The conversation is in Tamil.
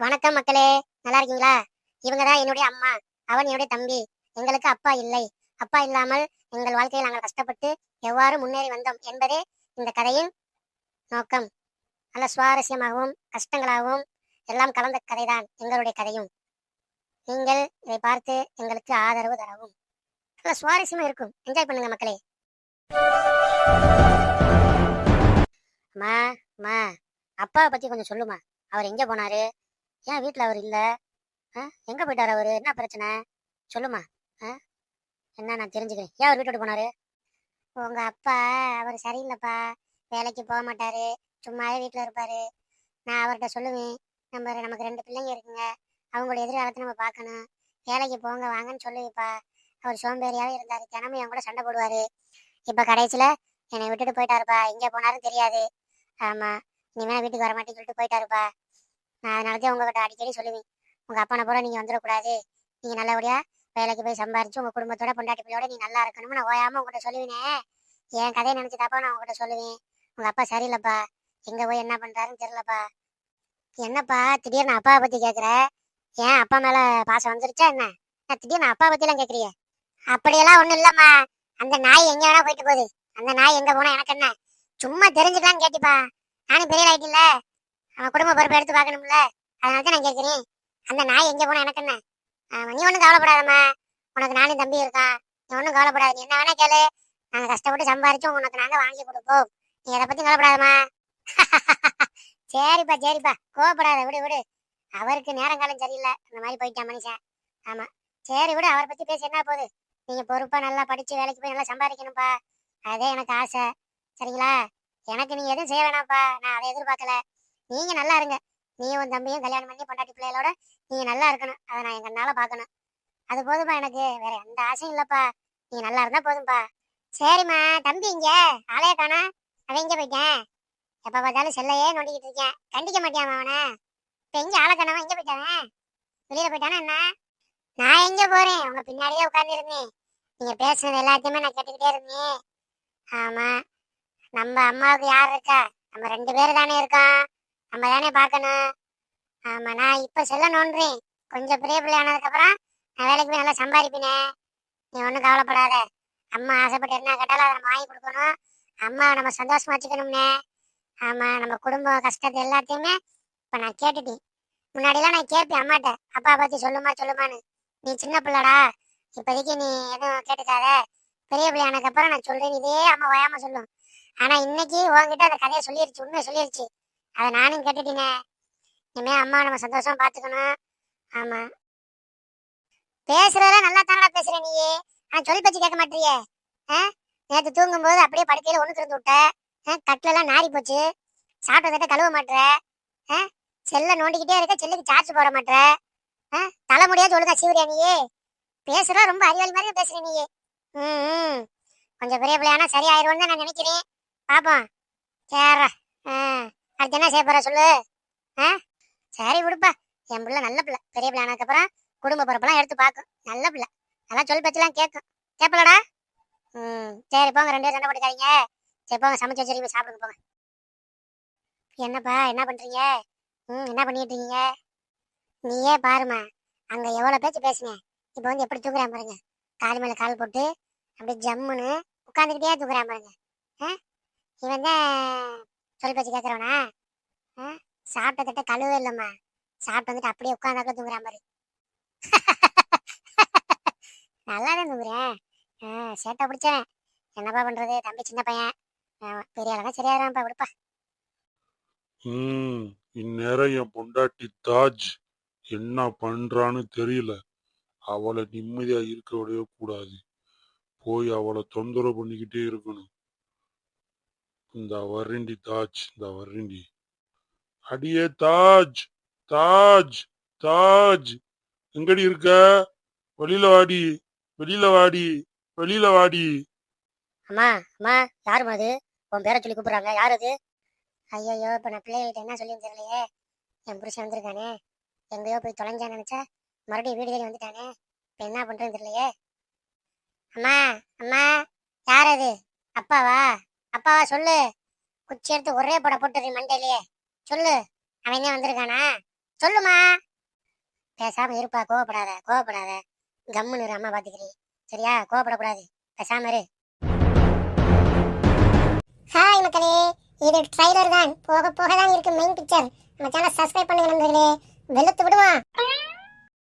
வணக்கம் மக்களே. நல்லா இருக்கீங்களா இவங்க தான் என்னுடைய அம்மா. அவன் என்னுடைய தம்பி. எங்களுக்கு அப்பா இல்லை. அப்பா இல்லாமல் எங்கள் வாழ்க்கையில் நாங்கள் கஷ்டப்பட்டு எவ்வாறு முன்னேறி வந்தோம் என்பதே இந்த கதையின் நோக்கம். நல்ல சுவாரஸ்யமாகவும் கஷ்டங்களாகவும் எல்லாம் கலந்த கதைதான் எங்களுடைய கதையும். நீங்கள் இதை பார்த்து எங்களுக்கு ஆதரவு தரவும். நல்ல சுவாரஸ்யமா இருக்கும். என்ஜாய் பண்ணுங்க மக்களே. அம்மா அம்மா. அப்பாவை பத்தி கொஞ்சம் சொல்லுமா? அவர் எங்க போனாரு? ஏன் வீட்டில் அவர் இல்லை? ஆ? எங்கே போயிட்டார் அவர்? என்ன பிரச்சனை? சொல்லுமா. ஆ? என்ன நான் தெரிஞ்சுக்கிறேன். ஏன் அவர் வீட்டு விட்டு போனாரு? அப்பா அவர் சரியில்லைப்பா. வேலைக்கு போக மாட்டார். சும்மாவே வீட்டில் இருப்பார். நான் அவர்கிட்ட சொல்லுவேன். நம்ம நமக்கு ரெண்டு பிள்ளைங்க இருக்குங்க. அவங்களோட எதிர்காலத்தை நம்ம பார்க்கணும். வேலைக்கு போங்க வாங்கன்னு சொல்லுவேப்பா. அவர் சோம்பேறியாகவே இருந்தார். தினமும் என் கூட சண்டை போடுவார். இப்போ கடைசியில் என்னை விட்டுட்டு போயிட்டாருப்பா. எங்கே போனாலும் தெரியாது. ஆமாம் இனிமேல் வீட்டுக்கு வர மாட்டேன்னு சொல்லிட்டு போயிட்டாருப்பா. நான் அதனாலதான் உங்ககிட்ட அடிக்கடி சொல்லுவேன். உங்க அப்பனை போல நீங்க வந்துடக்கூடாது. நீங்க நல்லபடியா வேலைக்கு போய் சம்பாரிச்சு உங்க குடும்பத்தோட பொண்டாட்டி பிள்ளையோட நீ நல்லா இருக்கணும்னு நான் ஓயாம உங்ககிட்ட சொல்லுவேனே. என் கதையை நினைச்சுதாப்பா நான் உங்ககிட்ட சொல்லுவேன். உங்க அப்பா சரியில்லப்பா. எங்க போய் என்ன பண்றாருன்னு தெரியலப்பா. என்னப்பா திடீர்னு அப்பாவை பத்தி கேக்குற? ஏன் அப்பா மேல பாசம் வந்துருச்சா என்ன? நான் திடீர்னு அப்பா பத்தி எல்லாம் கேக்குறிய? அப்படியெல்லாம் ஒண்ணும் இல்லம்மா. அந்த நாய் எங்க வேணா போயிட்டு போகுது. அந்த நாய் எங்க போனா எனக்கு என்ன? சும்மா தெரிஞ்சுக்கலாம்னு கேட்டிப்பா. நானும் பெரிய ஆயிட்டில்ல அவன் குடும்ப பொறுப்பு எடுத்து பார்க்கணும்ல. அதனால தான் நான் கேட்குறேன். அந்த நாய் எங்கே போனா எனக்கு என்ன? நீ ஒன்றும் கவலைப்படாதம்மா. உனக்கு நானும் தம்பி இருக்கான் நீ ஒன்றும் கவலைப்படாத. நீ என்ன வேணா கேளு. நாங்கள் கஷ்டப்பட்டு சம்பாரிச்சு உனக்கு நாங்கள் வாங்கி கொடுப்போம். நீ அதை பற்றி கவலைப்படாதம்மா. சரிப்பா சரிப்பா. கோவப்படாத. விடு விடு. அவருக்கு நேரம் காலம் சரியில்லை. அந்த மாதிரி போயிட்டான் மனுஷன். ஆமா. சரி விடு. அவரை பற்றி பேசி. என்ன போகுது? நீங்கள் பொறுப்பாக நல்லா படித்து வேலைக்கு போய் நல்லா சம்பாதிக்கணும்ப்பா. அதே எனக்கு ஆசை. சரிங்களா? எனக்கு நீங்கள் எதுவும் செய்ய வேணாம்ப்பா. நான் அதை எதிர்பார்க்கல. நீங்க நல்லா இருங்க. நீயும் உன் தம்பியும் கல்யாணம் பண்ணி பொண்டாட்டி பிள்ளைகளோட நீங்க நல்லா இருக்கணும். அதை நான் என் கண்ணால பார்க்கணும். அது போதுமா எனக்கு. வேற எந்த ஆசையும் இல்லப்பா. நீ நல்லா இருந்தா போதும்பா. சரிம்மா. தம்பி இங்க. ஆளைய காணா. அவன் இங்க போயிட்டேன்? எப்ப பார்த்தாலும் செல்லையே நோண்டிக்கிட்டு இருக்கேன். கண்டிக்க மாட்டியாமா அவனை. இப்ப எங்க ஆளை காணவன் எங்க போயிட்டானே? வெளியில போயிட்டானா என்ன? நான் எங்க போறேன்? உங்க பின்னாடியே உட்கார்ந்து இருந்தேன். நீங்க பேசுனது எல்லாத்தையுமே நான் கேட்டுக்கிட்டே இருந்தேன். ஆமா. நம்ம அம்மாவுக்கு யார் இருக்கா? நம்ம ரெண்டு பேரு தானே இருக்கோம். நம்ம தானே பார்க்கணும். ஆமா நான் இப்ப செல்ல நோன்றேன் கொஞ்சம் பெரிய பிள்ளை ஆனதுக்கு அப்புறம் நான் வேலைக்கு போய் நல்லா சம்பாதிப்பினே. நீ ஒன்றும் கவலைப்படாத. அம்மா ஆசைப்பட்டு என்ன கேட்டாலும் அதை நம்ம வாங்கி கொடுக்கணும். அம்மாவை நம்ம சந்தோஷமா வச்சுக்கணும்னே. ஆமா நம்ம குடும்ப கஷ்டத்தை எல்லாத்தையுமே இப்ப நான் கேட்டுட்டேன். முன்னாடிலாம் நான் கேட்பேன் அம்மாட்ட அப்பா பத்தி சொல்லுமா சொல்லுமான்னு. நீ சின்ன பிள்ளடா. இப்போதைக்கு நீ எதுவும் கேட்டுக்காத. பெரிய பிள்ளை ஆனதுக்கு அப்புறம் நான் சொல்றேன். இதே அம்மா ஓயாமல் சொல்லும். ஆனா இன்னைக்கு உன்கிட்ட அந்த கதையை சொல்லிருச்சு உண்மையை சொல்லிருச்சு. அதை நானும் கேட்டுட்டீனே. இனிமே அம்மா நம்ம சந்தோஷமா பாத்துக்கணும். ஆமா. பேசுறதெல்லாம் நல்லா தானடா பேசுற நீயே? ஆனா சொல்லி பச்சு கேட்க மாட்டியே? நேற்று தூங்கும் போது அப்படியே படுக்கையில ஒண்ணு திறந்து விட்ட. ஆ, எல்லாம் நாரி போச்சு. சாப்பிட்டதை கழுவ மாட்டுற ஆ, செல்ல நோண்டிக்கிட்டே இருக்க செல்லுக்கு சார்ஜ் போட மாட்டுற ஆ, தலைமுடியா சொல்லுதா சீவரியா நீயே? பேசுறா ரொம்ப அறிவாளி மாதிரி பேசுற நீயே. ம் ம். கொஞ்சம் பெரிய பிள்ளையானா சரியாயிரும்னு தான் நான் நினைக்கிறேன். பாப்போம். சேரா ஆ. அடுத்து என்ன செய்ய போற சொல்லு? ஆ? சரி விடுப்பா. என் பிள்ளை நல்ல பிள்ளை. பெரிய பிள்ளை ஆனதுக்கப்புறம் குடும்ப பொறுப்பெல்லாம் எடுத்து பார்க்கும். நல்ல பிள்ளை. நல்லா சொல் பேச்செல்லாம் கேட்கும் கேட்பலடா? ம் சரி போங்க. ரெண்டு பேரும் சண்டை போட்டுக்காதீங்க. சரி போங்க. சமைச்சு வச்சிருக்கீங்க. போய் சாப்பிடுங்க போங்க. என்னப்பா என்ன பண்ணுறீங்க ம் என்ன பண்ணிட்டு இருக்கீங்க? நீயே பாருமா அங்கே எவ்வளோ பேச்சு பேசுங்க. இப்போ வந்து எப்படி தூக்குறேன் பாருங்க. கால் மேலே கால் போட்டு அப்படியே ஜம்முன்னு உட்காந்துக்கிட்டே தூக்குறேன் பாருங்க. ஆ? இவன் தான் சொல்லி பேச்சு கேட்குறவனா ஆ? சாப்பிட்ட திட்ட கழுவே இல்லைம்மா. சாப்பிட்டு வந்துட்டு அப்படியே உட்காந்தாக்க தூங்குற மாதிரி நல்லா தான் தூங்குறேன் சேட்டை பிடிச்சேன் என்னப்பா பண்ணுறது தம்பி சின்ன பையன். பெரிய ஆளுங்க சரியாயிரான்ப்பா விடுப்பா. ம் இந்நேரம் என் பொண்டாட்டி தாஜ் என்ன பண்றான்னு தெரியல. அவளை நிம்மதியா இருக்க விடவே கூடாது. போய் அவளை தொந்தரவு பண்ணிக்கிட்டே இருக்கணும். இந்த வருண்டி தாஜ் இந்த வருண்டி அடியே தாஜ் தாஜ் தாஜ். எங்கடி இருக்க? வெளியில வாடி வெளியில வாடி வெளியில வாடி. அம்மா அம்மா யாரும் அது? உன் பேரை சொல்லி கூப்பிடுறாங்க. யார் அது ஐயோ இப்போ நான் பிள்ளைகள்கிட்ட என்ன சொல்லி தெரியலையே. என் புருஷன் வந்திருக்கானே. எங்கேயோ போய் தொலைஞ்சான்னு நினச்சா மறுபடியும் வீடு தேடி வந்துட்டானே. இப்போ என்ன பண்ணுறேன்னு தெரியலையே. அம்மா அம்மா யார் அது? அப்பாவா? அப்பாவா சொல்லு. குச்சி எடுத்து ஒரே போட போட்டுரு மண்டையிலேயே. சொல்லு. அவன் தான் வந்திருக்கானா? சொல்லுமா. பேசாம இருப்பா. கோவப்படாத. கோவப்படாத. கம்முன்னு அம்மா பாத்துக்கிறீ. சரியா? கோவப்படக்கூடாது. பேசாம இரு. ஹாய் மக்களே. இது ட்ரைலர் தான். போக போக தான் இருக்கு மெயின் பிக்சர் நம்ம சேனல் சப்ஸ்கிரைப் பண்ணுங்க நண்பர்களே. வெளுத்து விடுவான்